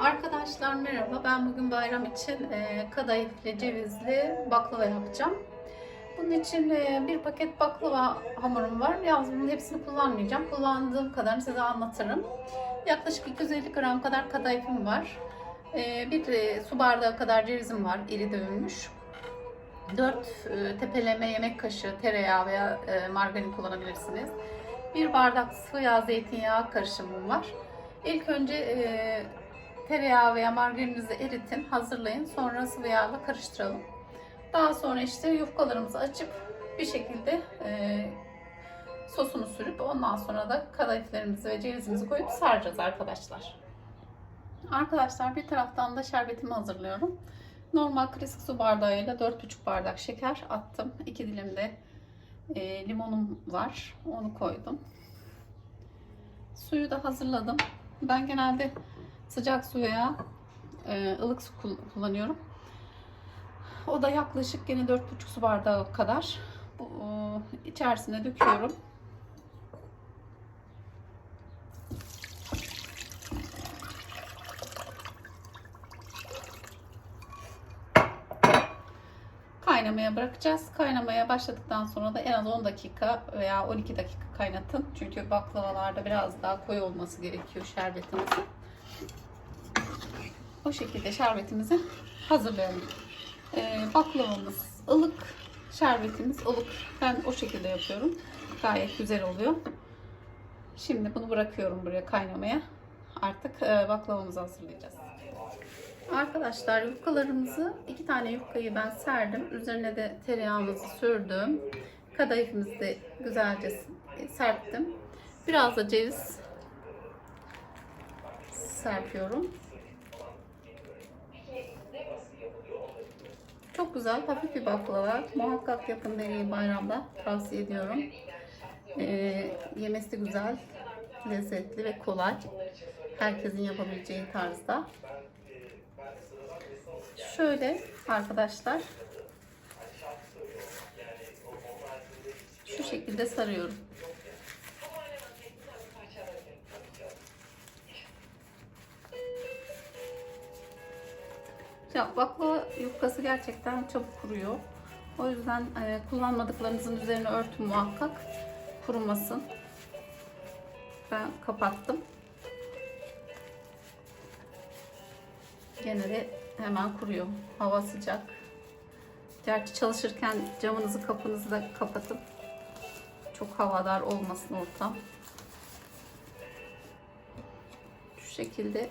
Arkadaşlar merhaba. Ben bugün bayram için e, kadayıflı cevizli baklava yapacağım. Bunun için e, bir paket baklava hamurum var. Yalnız bunun hepsini kullanmayacağım. Kullandığım kadarını size anlatırım. Yaklaşık 250 gram kadar kadayıfım var. E, bir su bardağı kadar cevizim var. iri dövülmüş. 4 e, tepeleme yemek kaşığı tereyağı veya margarin kullanabilirsiniz. Bir bardak sıvı yağ zeytinyağı karışımım var. İlk önce tereyağı veya margarininizi eritin, hazırlayın. Sonra sıvı yağla karıştıralım. Daha sonra işte yufkalarımızı açıp bir şekilde e, sosunu sürüp ondan sonra da kadayıflarımızı ve cevizimizi koyup saracağız arkadaşlar. Arkadaşlar bir taraftan da şerbetimi hazırlıyorum. Normal klasik su bardağıyla 4,5 bardak şeker attım. 2 dilim de e, limonum var. Onu koydum. Suyu da hazırladım. Ben genelde sıcak suya e, ılık su kul- kullanıyorum. O da yaklaşık yine 4,5 su bardağı kadar. Bu e, içerisine döküyorum. kaynamaya bırakacağız. Kaynamaya başladıktan sonra da en az 10 dakika veya 12 dakika kaynatın. Çünkü baklavalarda biraz daha koyu olması gerekiyor şerbetimizin. O şekilde şerbetimizi hazırlayalım. Ee, baklavamız ılık, şerbetimiz ılık. Ben o şekilde yapıyorum. Gayet güzel oluyor. Şimdi bunu bırakıyorum buraya kaynamaya. Artık e, baklavamızı hazırlayacağız. Arkadaşlar yufkalarımızı iki tane yufkayı ben serdim. Üzerine de tereyağımızı sürdüm. Kadayıfımızı da güzelce serptim. Biraz da ceviz serpiyorum. Çok güzel, hafif bir baklava. Muhakkak yapın deneyin bayramda. Tavsiye ediyorum. Ee, yemesi güzel, lezzetli ve kolay. Herkesin yapabileceği tarzda. Şöyle arkadaşlar. Şu şekilde sarıyorum. Ya baklava yufkası gerçekten çabuk kuruyor. O yüzden e, kullanmadıklarınızın üzerine örtün muhakkak. Kurumasın. Ben kapattım. Gene de hemen kuruyor. Hava sıcak. Gerçi çalışırken camınızı kapınızı da kapatın. Çok havadar olmasın ortam. Şu şekilde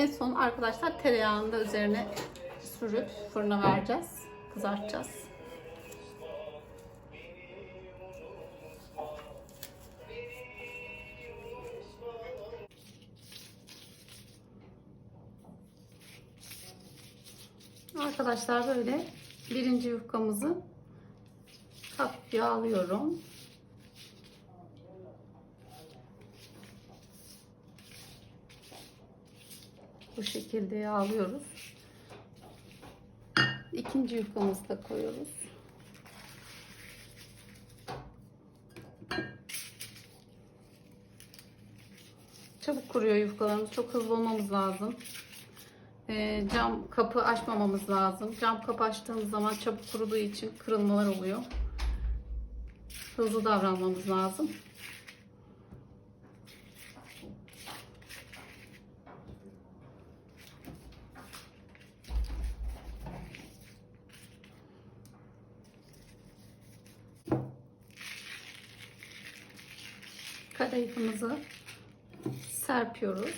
En son arkadaşlar tereyağını da üzerine sürüp fırına vereceğiz. Kızartacağız. Arkadaşlar böyle birinci yufkamızı hafif yağlıyorum. Bu şekilde yağlıyoruz. İkinci yufkamızı da koyuyoruz. Çabuk kuruyor yufkalarımız. Çok hızlı olmamız lazım. Ee, cam kapı açmamamız lazım. Cam kapı açtığımız zaman çabuk kuruduğu için kırılmalar oluyor. Hızlı davranmamız lazım. Kadayıfımızı serpiyoruz.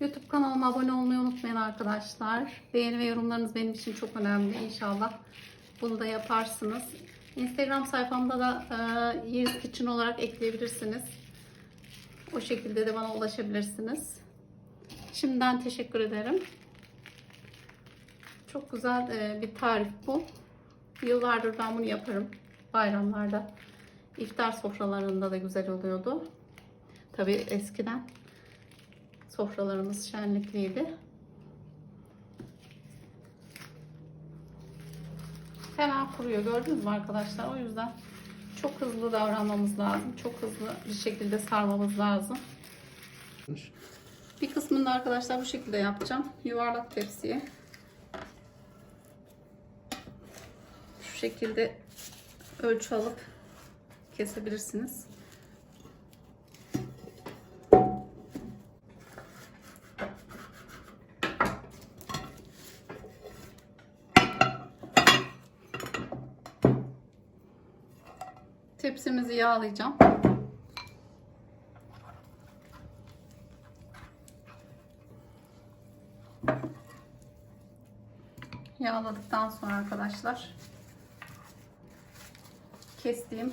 YouTube kanalıma abone olmayı unutmayın arkadaşlar. Beğeni ve yorumlarınız benim için çok önemli. İnşallah bunu da yaparsınız. Instagram sayfamda da e, Years Kitchen olarak ekleyebilirsiniz. O şekilde de bana ulaşabilirsiniz. Şimdiden teşekkür ederim. Çok güzel e, bir tarif bu. Yıllardır ben bunu yaparım. Bayramlarda. İftar sofralarında da güzel oluyordu. Tabii eskiden sofralarımız şenlikliydi. Hemen kuruyor gördünüz mü arkadaşlar? O yüzden çok hızlı davranmamız lazım. Çok hızlı bir şekilde sarmamız lazım. Bir kısmını da arkadaşlar bu şekilde yapacağım. Yuvarlak tepsiye. Şu şekilde ölçü alıp kesebilirsiniz. Tepsimizi yağlayacağım. Yağladıktan sonra arkadaşlar kestiğim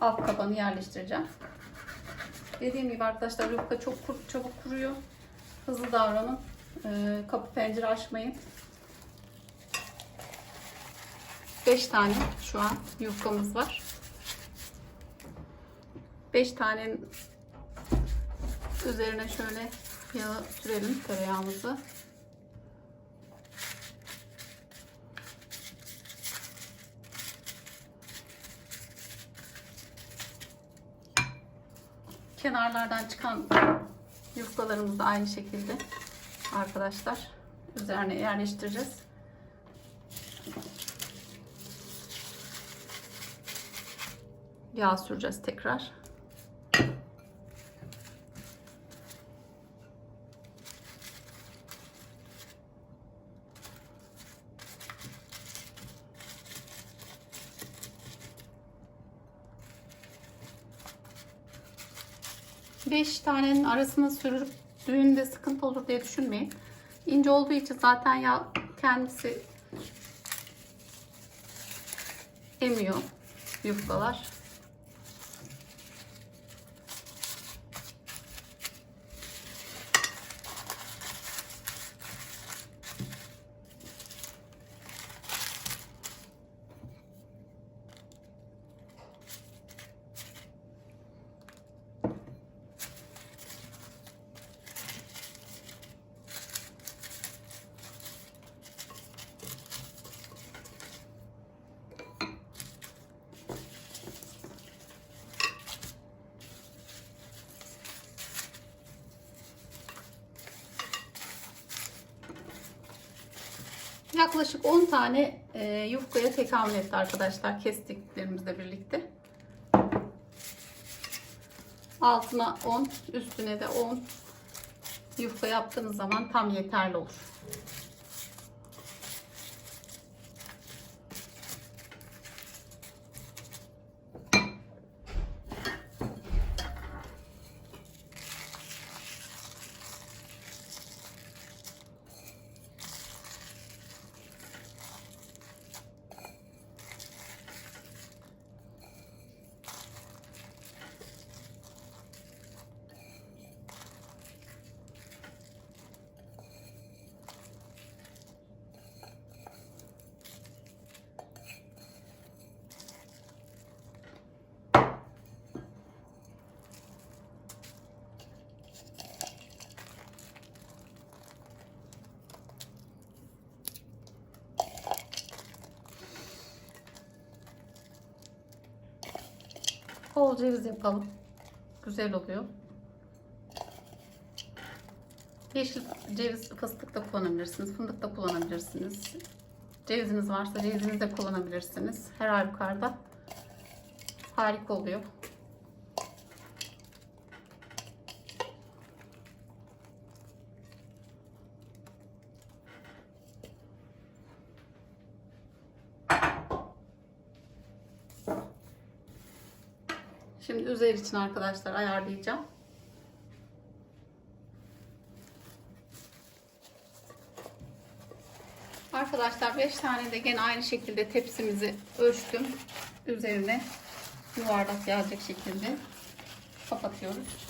alt kabanı yerleştireceğim. Dediğim gibi arkadaşlar yufka çok kur, çabuk kuruyor. Hızlı davranın. Ee, kapı pencere açmayın. 5 tane şu an yufkamız var. 5 tanenin üzerine şöyle yağı sürelim tereyağımızı. Kenarlardan çıkan yufkalarımızı aynı şekilde arkadaşlar üzerine yerleştireceğiz. Yağ süreceğiz tekrar. Beş tanenin arasına sürüp düğünde sıkıntı olur diye düşünmeyin. İnce olduğu için zaten yağ kendisi emiyor yufkalar. Yaklaşık 10 tane e, yufkaya tekamül etti arkadaşlar kestiklerimizle birlikte. Altına 10, üstüne de 10 yufka yaptığınız zaman tam yeterli olur. Bol ceviz yapalım. Güzel oluyor. Yeşil ceviz fıstık da kullanabilirsiniz. Fındık da kullanabilirsiniz. Ceviziniz varsa cevizinizi de kullanabilirsiniz. Her halükarda harika oluyor. Şimdi üzeri için arkadaşlar ayarlayacağım. Arkadaşlar 5 tane de gene aynı şekilde tepsimizi ölçtüm. Üzerine yuvarlak gelecek şekilde kapatıyoruz.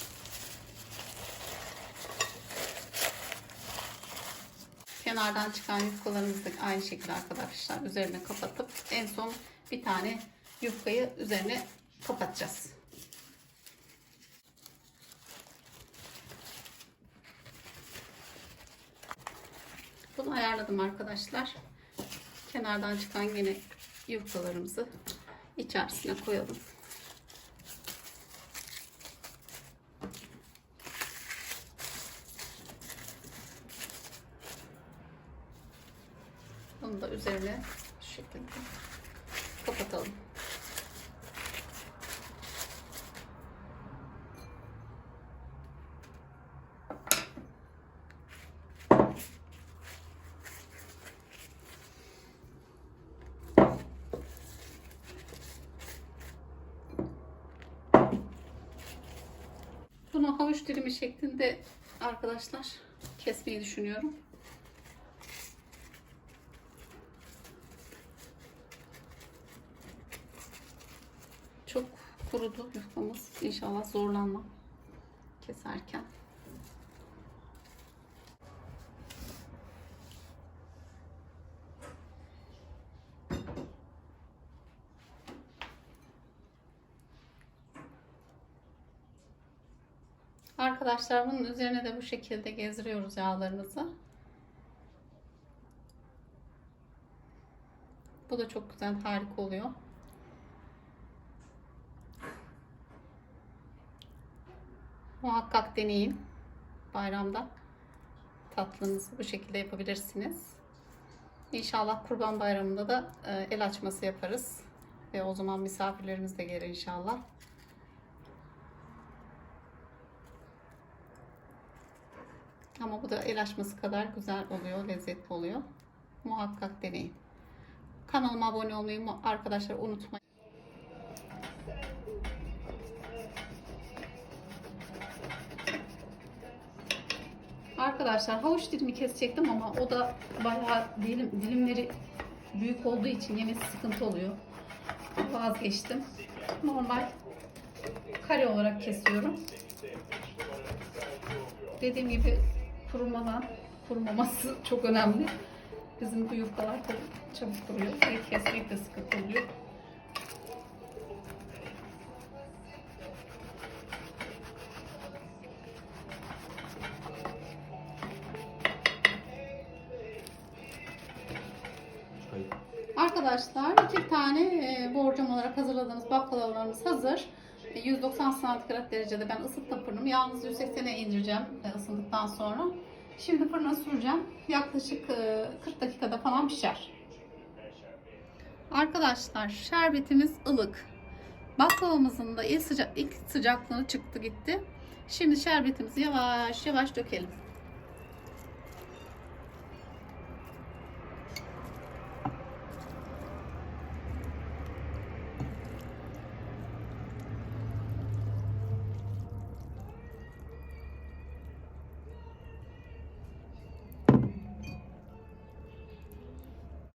kenardan çıkan yufkalarımızı da aynı şekilde arkadaşlar üzerine kapatıp en son bir tane yufkayı üzerine kapatacağız. Bunu ayarladım arkadaşlar. Kenardan çıkan yine yufkalarımızı içerisine koyalım. Bunu da üzerine şu şekilde kapatalım. Bunu havuç dilimi şeklinde arkadaşlar kesmeyi düşünüyorum. Çok kurudu yufkamız. İnşallah zorlanmam keserken. Arkadaşlar bunun üzerine de bu şekilde gezdiriyoruz yağlarımızı. Bu da çok güzel, harika oluyor. Muhakkak deneyin. Bayramda tatlınızı bu şekilde yapabilirsiniz. İnşallah Kurban Bayramı'nda da e, el açması yaparız. Ve o zaman misafirlerimiz de gelir inşallah. Ama bu da el açması kadar güzel oluyor, lezzetli oluyor. Muhakkak deneyin. Kanalıma abone olmayı arkadaşlar unutmayın. Arkadaşlar havuç dilimi kesecektim ama o da bayağı dilim, dilimleri büyük olduğu için yemesi sıkıntı oluyor. Vazgeçtim. Normal kare olarak kesiyorum. Dediğim gibi kurumadan kurumaması çok önemli. Bizim bu yufkalar tabii çabuk kuruyor. Ve kesmek de sıkıntı oluyor. Arkadaşlar iki tane e, borcam olarak hazırladığımız baklavalarımız hazır. E, 190 santigrat derecede ben ısıttım fırınımı. Yalnız 180'e indireceğim e, ısındıktan sonra. Şimdi fırına süreceğim. Yaklaşık e, 40 dakikada falan pişer. Arkadaşlar şerbetimiz ılık. Baklavamızın da ilk, sıcak, ilk sıcaklığını çıktı gitti. Şimdi şerbetimizi yavaş yavaş dökelim.